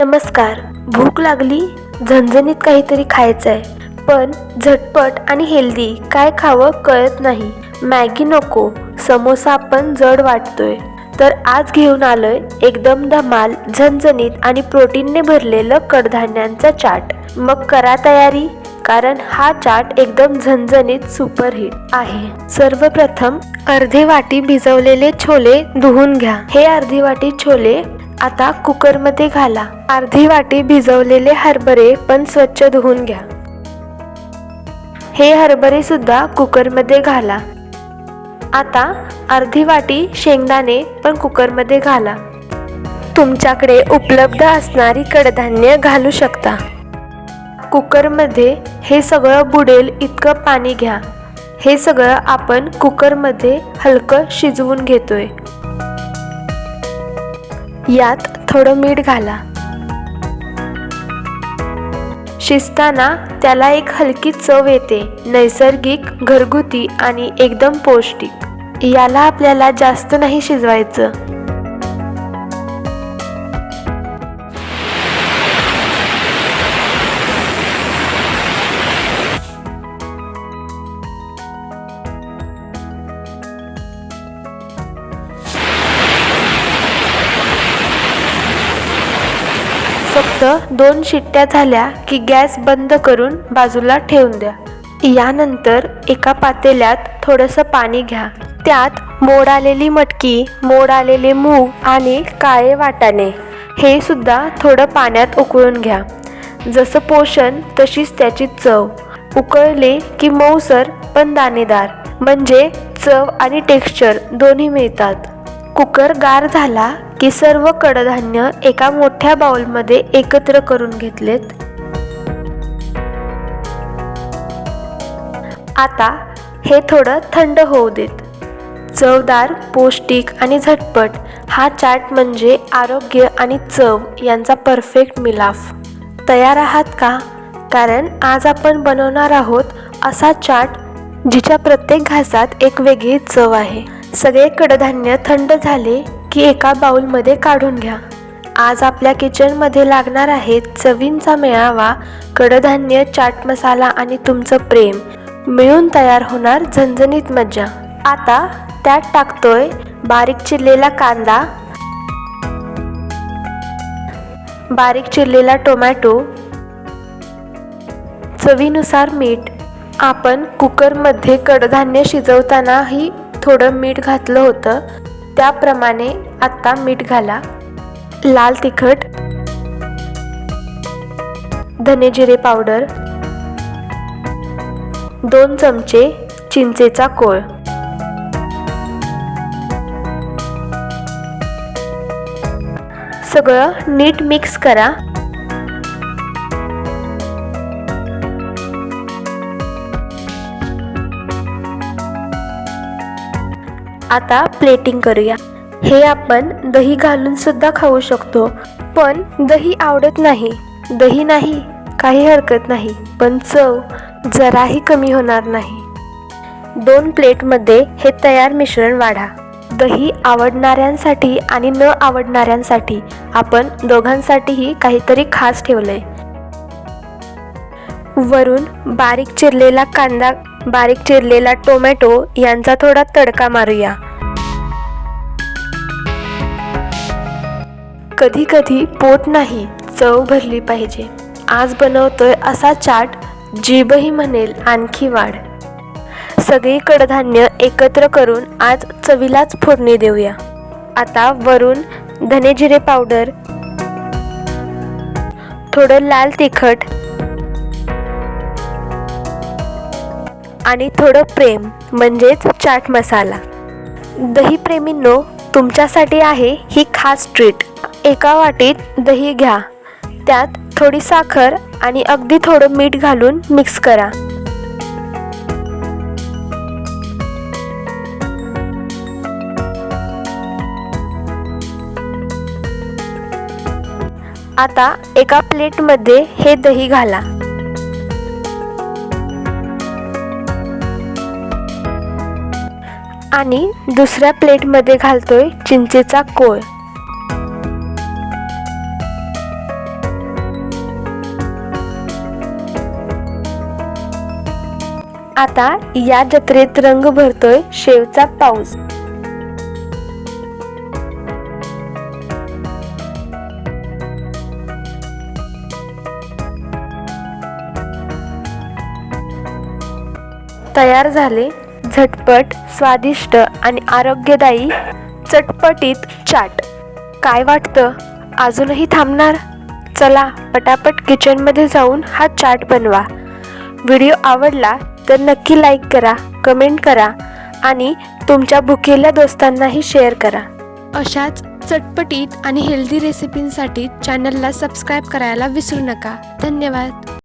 नमस्कार. भूक लागली झणझणीत काहीतरी खायचं आहे पण झटपट आणि हेल्दी काय खावं कळत नाही. मॅगी नको समोसा आपण जड वाटतोय. तर आज घेऊन आलोय एकदम धमाल झणझणीत आणि प्रोटीनने भरलेलं कडधान्यांचा चाट. मग करा तयारी कारण हा चाट एकदम झणझणीत सुपरहिट आहे. सर्वप्रथम अर्धे वाटी भिजवलेले छोले धुवून घ्या. हे अर्धी वाटी छोले आता कुकरमध्ये घाला. अर्धी वाटी भिजवलेले हरभरे पण स्वच्छ धुवून घ्या. हे हरभरे सुद्धा कुकरमध्ये घाला. आता अर्धी वाटी शेंगदाणे पण कुकरमध्ये घाला. तुमच्याकडे उपलब्ध असणारी कडधान्य घालू शकता. कुकरमध्ये हे सगळं बुडेल इतकं पाणी घ्या. हे सगळं आपण कुकरमध्ये हलकं शिजवून घेतोय. यात थोडं मीठ घाला. शिजताना त्याला एक हलकी चव येते नैसर्गिक घरगुती आणि एकदम पौष्टिक. याला आपल्याला जास्त नाही शिजवायचं. फक्त दोन शिट्ट्या झाल्या की गॅस बंद करून बाजूला ठेवून द्या. यानंतर एका पातेल्यात थोडंसं पाणी घ्या. त्यात मोड आलेली मटकी मोड आलेले मूग आणि काळे वाटाणे. हे सुद्धा थोडं पाण्यात उकळून घ्या. जसं पोषण तशीच त्याची चव. उकळले की मऊसर पण दाणेदार. म्हणजे चव आणि टेक्स्चर दोन्ही मिळतात. कुकर गार झाला की सर्व कडधान्य एका मोठ्या बाउलमध्ये एकत्र करून घेतलेत. आता हे थोडं थंड होऊ देत. चवदार पौष्टिक आणि झटपट हा चाट म्हणजे आरोग्य आणि चव यांचा परफेक्ट मिलाफ. तयार आहात का? कारण आज आपण बनवणार आहोत असा चाट जिच्या प्रत्येक घासात एक वेगळी चव आहे. सगळे कडधान्य थंड झाले की एका बाऊलमध्ये काढून घ्या. आज आपल्या किचनमध्ये लागणार आहे चवींचा मेळावा कडधान्य चाट मसाला आणि तुमचं प्रेम. मिळून तयार होणार झणझणीत मज्जा. आता त्यात टाकतोय बारीक चिरलेला कांदा. बारीक चिरलेला टोमॅटो. चवीनुसार मीठ. आपण कुकरमध्ये कडधान्य शिजवतानाही थोडं मीठ घातलं होतं. त्याप्रमाणे आत्ता मीठ घाला. लाल तिखट. धने जिरे पावडर. दोन चमचे चिंचेचा कोळ. सगळं नीट मिक्स करा. आता प्लेटिंग करूया. हे आपण दही घालून सुद्धा खाऊ शकतो पण दही आवडत नाही. दही नाही काही हरकत नाही पण चव जराही कमी होणार नाही. दोन प्लेटमध्ये हे तयार मिश्रण वाढा. दही आवडणाऱ्यांसाठी आणि न आवडणाऱ्यांसाठी आपण दोघांसाठीही काहीतरी खास ठेवलंय. वरून बारीक चिरलेला कांदा बारीक चिरलेला टोमॅटो यांचा थोडा तडका मारूया. कधी कधी पोट नाही चव भरली पाहिजे. आज बनवतोय असा चाट जीभही म्हणेल आणखी वाढ. सगळी कडधान्य एकत्र करून आज चवीलाच फोडणी देऊया. आता वरून धने जिरे पावडर. थोडं लाल तिखट आणि थोडं प्रेम म्हणजेच चाट मसाला. दही प्रेमींनो तुमच्यासाठी आहे ही खास ट्रीट एका वाटीत दही घ्या. त्यात थोडी साखर आणि अगदी थोडं मीठ घालून मिक्स करा. आता एका प्लेटमध्ये हे दही घाला. आणि दुसऱ्या प्लेटमध्ये घालतोय चिंचेचा कोळ. आता या जत्रेत रंग भरतोय शेवचा पाऊस. तयार झाले झटपट स्वादिष्ट आणि आरोग्यदायी चटपटीत चाट. काय वाटतं? अजूनही थांबणार? चला पटापट किचनमध्ये जाऊन हा चाट बनवा. व्हिडिओ आवडला तर नक्की लाईक करा कमेंट करा आणि तुमच्या भुकेल्या दोस्तांनाही शेअर करा. अशाच चटपटीत आणि हेल्दी रेसिपींसाठी चॅनलला सबस्क्राईब करायला विसरू नका. धन्यवाद.